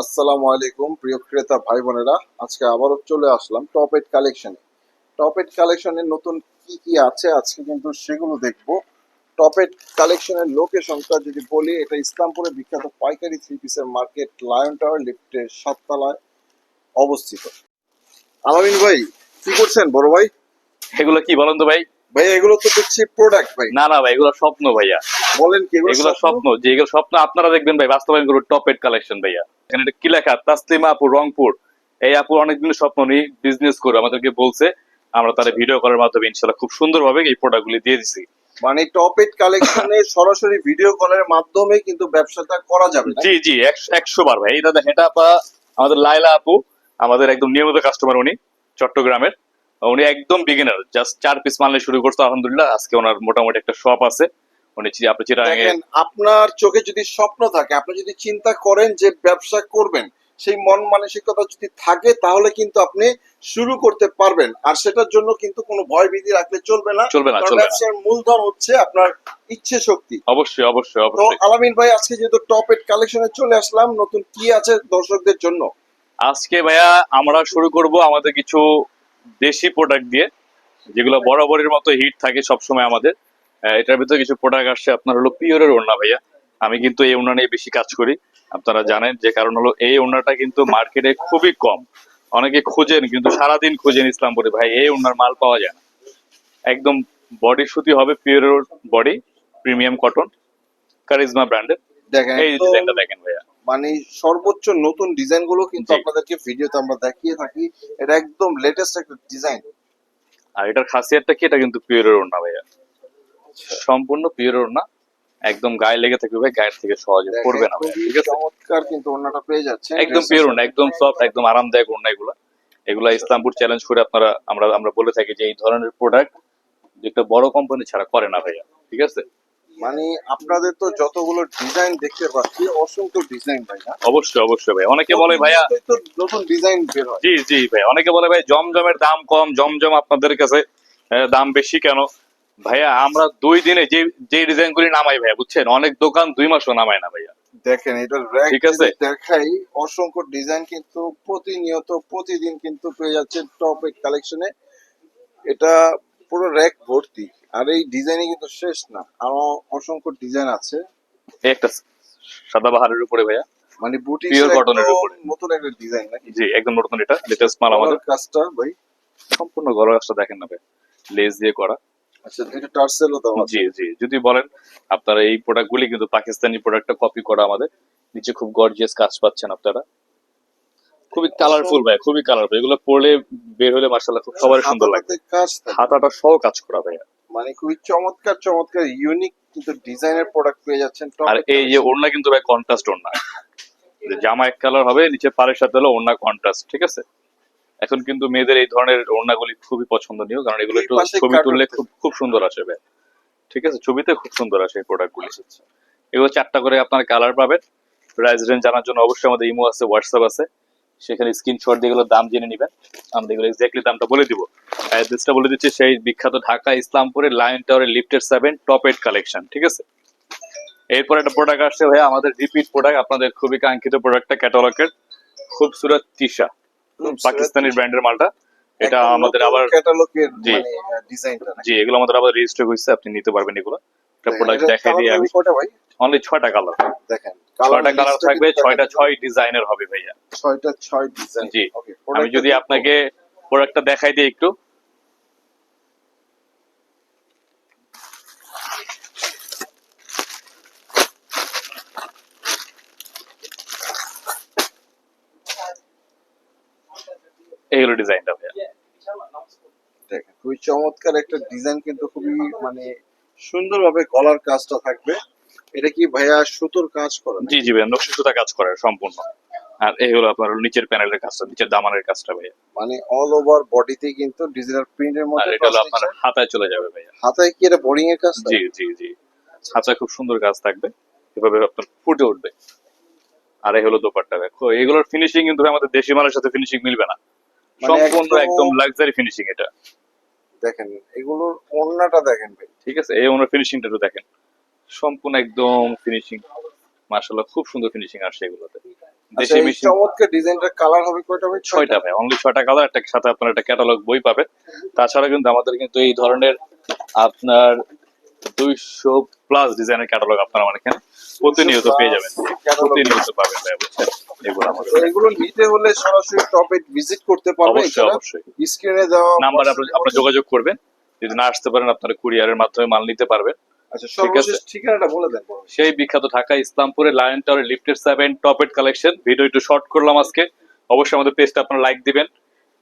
আসসালামু আলাইকুম, প্রিয় ক্রেতা ভাই বোনেরা আজকে আবারও চলে আসলাম টপ এইট কালেকশনে টপ এইট কালেকশনের নতুন কি কি আছে? আজকে কিন্তু সেগুলো দেখব। টপ এইট কালেকশনের লোকেশনটা যদি বলি, এটা ইসলামপুরে বিখ্যাত পাইকারি থ্রি পিসের মার্কেট লায়ন টাওয়ার লিফটের সাততলায় অবস্থিত। আলামিন ভাই, কি করছেন বড় ভাই? এগুলো কি বলেন তো ভাই? ভাই এগুলো তো দেখছি প্রোডাক্ট ভাই। না না ভাই এগুলো স্বপ্ন ভাইয়া। বলেন কি এগুলো স্বপ্ন? যে এগুলো স্বপ্ন আপনারা দেখবেন ভাই বাস্তবায়ন করুন টপ এড কালেকশন ভাইয়া। এখানে এটা কি লেখা? তাসলিমা আপু রংপুর। এই আপু অনেকদিন স্বপ্ন নিয়ে বিজনেস করে আমাদেরকে বলছে আমরা তার ভিডিও করার মাধ্যমে ইনশাল্লাহ খুব সুন্দরভাবে এই প্রোডাক্ট গুলি দিয়ে দিছি। মানে টপ এইট কালেকশনে সরাসরি ভিডিও কলের মাধ্যমে কিন্তু ব্যবসাটা করা যাবে জি জি একশো- বার ভাই। এটা দেখেন এটা আপা আমাদের লাইলা আপু আমাদের একদম নিয়মিত কাস্টমার উনি চট্টগ্রামের। উনি একদম বিগিনার জাস্ট চার পিস মাল নিয়ে শুরু করছে আলহামদুলিল্লাহ। আজকে ওনার মোটামুটি একটা শপ আছে। উনি আপনি চিরাঙ্গে আপনার চোখে যদি স্বপ্ন থাকে আপনি যদি চিন্তা করেন যে ব্যবসা করবেন সেই মন মানসিকতা যদি থাকে তাহলে কিন্তু আপনি শুরু করতে পারবেন। আর সেটার জন্য কিন্তু কোনো ভয় ভীতি রাখলে চলবে না। চলবে না চলবে না। মূলধন হচ্ছে আপনার ইচ্ছে শক্তি। অবশ্যই অবশ্যই তো অবশ্যই। আলামিন ভাই আজকে যেহেতু টপ এট কালেকশনে চলে আসলাম নতুন কি আছে দর্শকদের জন্য? আজকে ভাইয়া আমরা শুরু করব আমাদের কিছু দেশি প্রোডাক্ট দিয়ে যেগুলো বরাবরের মতো হিট থাকে সবসময় আমাদের। এটার ভিতরে কিছু প্রোডাক্ট আসছে আপনার হলো পিওরের ওড়না ভাইয়া। আমি কিন্তু এই ওড়না নিয়ে বেশি কাজ করি। আপনারা জানেন যে কারণ হলো এই ওড়নাটা কিন্তু মার্কেটে খুবই কম। অনেকে খুঁজেন কিন্তু সারাদিন খুঁজেন ইসলামপুরে ভাই এই ওড়নার মাল পাওয়া যায় না। একদম বডি সুতি হবে পিওরের বডি প্রিমিয়াম কটন কারিজমা ব্র্যান্ডের দেখেন। এই ডিজাইনটা দেখেন ভাইয়া। মানে সর্বোচ্চ নতুন ডিজাইনগুলো কিন্তু। আপনাদেরকে ভিডিওতে আমরা দেখিয়ে থাকি। এটা একদম লেটেস্ট একটা ডিজাইন আর এটার খাসিয়াতটা কি? এটা কিন্তু পিওরের ওড়না ভাইয়া। সম্পূর্ণ পিওর ওড়না। একদম গায়ে লেগে থাকবে ভাই গায়ের থেকে সহজে পড়বে না ঠিক আছে? চমৎকার কিন্তু ওনাটা পেয়ে যাচ্ছে একদম পিওর ওড়না একদম সফট একদম আরামদায়ক ওড়না এগুলা। এগুলা ইসলামপুর চ্যালেঞ্জ করে আপনারা আমরা আমরা বলে থাকি যে এই ধরনের প্রোডাক্ট একটা বড় কোম্পানি ছাড়া করে না ভাইয়া ঠিক আছে? মানে আপনাদের তো যতগুলো ডিজাইন দেখতে পাচ্ছি অসংখ্য ডিজাইন ভাইয়া অবশ্যই অবশ্যই ভাই। অনেকে বলে ভাইয়া নতুন ডিজাইন বের হয়। জি জি ভাই। অনেকে বলে ভাই জমজমের দাম কম জমজম আপনাদের কাছে দাম বেশি কেন? ভাইয়া আমরা দুই দিনে যে যে ডিজাইন গুলি নামাই ভাইয়া বুঝছেন? অনেক দোকান দুই মাসও নামায় না ভাইয়া। দেখেন এটা র্যাক ঠিক আছে। দেখাই অসংখ্য ডিজাইন কিন্তু প্রতিনিয়ত প্রতিদিন কিন্তু পেয়ে যাচ্ছে টপ কালেকশনে এটা পুরো র্যাক ভর্তি। আর এই ডিজাইনে কিন্তু শেষ না। আরও অসংখ্য ডিজাইন আছে। এই একটা সাদা বাহারের উপরে ভাইয়া। মানে বুটি cotton এর উপরে। নতুন একটা ডিজাইন নাকি? জি একদম নতুন এটা। লেটেস্ট মাল আমাদের। গলার কাজটা ভাই। সম্পূর্ণ গলা কাজটা দেখেন না ভাই। লেস দিয়ে করা। আচ্ছা এটা টার্সেলও আছে। জি জি। যদি বলেন আপনারা এই প্রোডাক্ট গুলি কিন্তু পাকিস্তানি প্রোডাক্টটা কপি করা আমাদের। নিচে খুব গর্জিয়াস কাজ পাচ্ছেন আপনারা। খুবই কালারফুল ভাই খুবই কালারফুল এগুলো পরলে বের হলে মার্শাল্লাহ খুব সবার সুন্দর লাগে। হাতাটা সহ কাজ করা ভাইয়া। মানে খুবই চমৎকার চমৎকার ইউনিক কিন্তু ডিজাইনের প্রোডাক্ট পেয়ে যাচ্ছেন আর এই যে ওড়না কিন্তু ভাই কন্ট্রাস্ট ওড়না। জামা এক কালার হবে নিচে পাড়ের সাথে হলো ওড়না কন্ট্রাস্ট ঠিক আছে? এখন কিন্তু মেয়েদের এই ধরনের ওড়নাগুলি খুবই পছন্দনীয় কারণ এগুলো একটু ছবি তুললে খুব খুব সুন্দর আসে ভাই ঠিক আছে? ছবিতে খুব সুন্দর আসে এই প্রোডাক্টগুলি আচ্ছা, আচ্ছা। এগুলো চারটা করে আপনার কালার পাবেন। প্রাইস রেঞ্জ জানার জন্য অবশ্যই আমাদের ইমো আছে হোয়াটসঅ্যাপ আছে। সেখানে স্ক্রিনশট দিয়ে এগুলোর দাম জেনে নেবেন। আমরা এগুলো এক্স্যাক্টলি দামটা বলে দিব। অ্যাড্রেসটা বলে দিচ্ছি সেই বিখ্যাত ঢাকা ইসলামপুরের লায়ন টাওয়ারের lifted seven top eight collection ঠিক আছে? এরপর একটা প্রোডাক্ট আসছে ভাই আমাদের রিপিট প্রোডাক্ট আপনাদের খুবই কাঙ্ক্ষিত প্রোডাক্টটা ক্যাটালগের খুবসুরত তিশা পাকিস্তানি ব্র্যান্ডের মালটা। এটা আমাদের আবার ক্যাটালগের জি। মানে ডিজাইনটা জি এগুলো আমাদের আবার রেজিস্টার হয়েছে আপনি নিতে পারবেন এগুলো। একটা প্রোডাক্ট দেখাই দিই আমি অনলি ছয়টা কালার দেখেন ছয়টা কালার থাকবে ছয়টা ছয় ডিজাইনের হবে ভাইয়া। ছয়টা ছয় ডিজাইন জি। আমি যদি আপনাকে প্রোডাক্টটা দেখাই দিই একটু। এই হলো ডিজাইনটা ভাইয়া। দেখেন খুবই চমৎকার একটা ডিজাইন কিন্তু খুবই মানে সুন্দরভাবে গলার কাজটা থাকবে। এটা কি ভাইয়া সুতোর কাজ করে জি জি ভাইয়া নকশি সুতা কাজ করে সম্পূর্ণ। আর এই হলো আপনার নিচের প্যানেলের কাজটা নিচের দামানের কাজটা ভাইয়া। মানে অল ওভার বডিতে কিন্তু ডিজিটাল প্রিন্টের আর মধ্যে এটা হলো আপনার হাতায় চলে যাবে ভাইয়া। হাতায় কি এটা বোরিং এর কাজ জি জি জি। হাতায় খুব সুন্দর কাজ থাকবে। এভাবে আপনার ফুটে উঠবে। আর এই হলো দোপাট্টা দেখো এগুলোর ফিনিশিং কিন্তু আমাদের দেশি মালের সাথে ফিনিশিং মিলবে না। মানে সম্পূর্ণ একদম- একদম লাক্সারি ফিনিশিং এটা। দেখেন এগুলোর ওড়নাটা দেখেন ভাই। ঠিক আছে এই ওনার ফিনিশিংটা একটু দেখেন। সম্পূর্ণ একদম ফিনিশিং মার্শাল্লাহ খুব সুন্দর ফিনিশিং আসছে এগুলোতে। দেশি আচ্ছা মেশিন চমৎকার কালার হবে কয়টা ভাই? ছয়টা ভাই অনলি ছয়টা কালার একটা সাথে আপনার একটা ক্যাটালগ বই পাবেন তাছাড়া কিন্তু আমাদের কিন্তু এই ধরনের আপনার দুইশো প্লাস ডিজাইনের ক্যাটালগ আপনারা আমার এখানে প্রতিনিয়ত পেয়ে যাবেন। প্রতিনিয়ত পাবেন ভাই বুঝছেন? এগুলো আমাদের এগুলো নিতে হলে সরাসরি টপে ভিজিট করতে পারবে অবশ্যই অবশ্যই। স্ক্রিনে দেওয়া নাম্বার আপনার যোগাযোগ করবেন। যদি না আসতে পারেন আপনারা কুরিয়ারের মাধ্যমে মাল নিতে পারবেন। আচ্ছা ঠিক আছে। সর্বশেষ ঠিকানাটা বলে দেন। সেই বিখ্যাত Dhaka ইসলামপুরে lion tower lifted seven top eight collection video একটু শর্ট করলাম আজকে। অবশ্যই আমাদের পেজটা আপনারা লাইক দিবেন।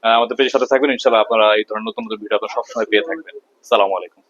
আমাদের পেজের সাথে থাকবেন। ইনশাল্লাহ আপনারা এই ধরনের নতুন নতুন ভিডিও আপনারা সবসময় পেয়ে থাকবেন। সালামু আলাইকুম।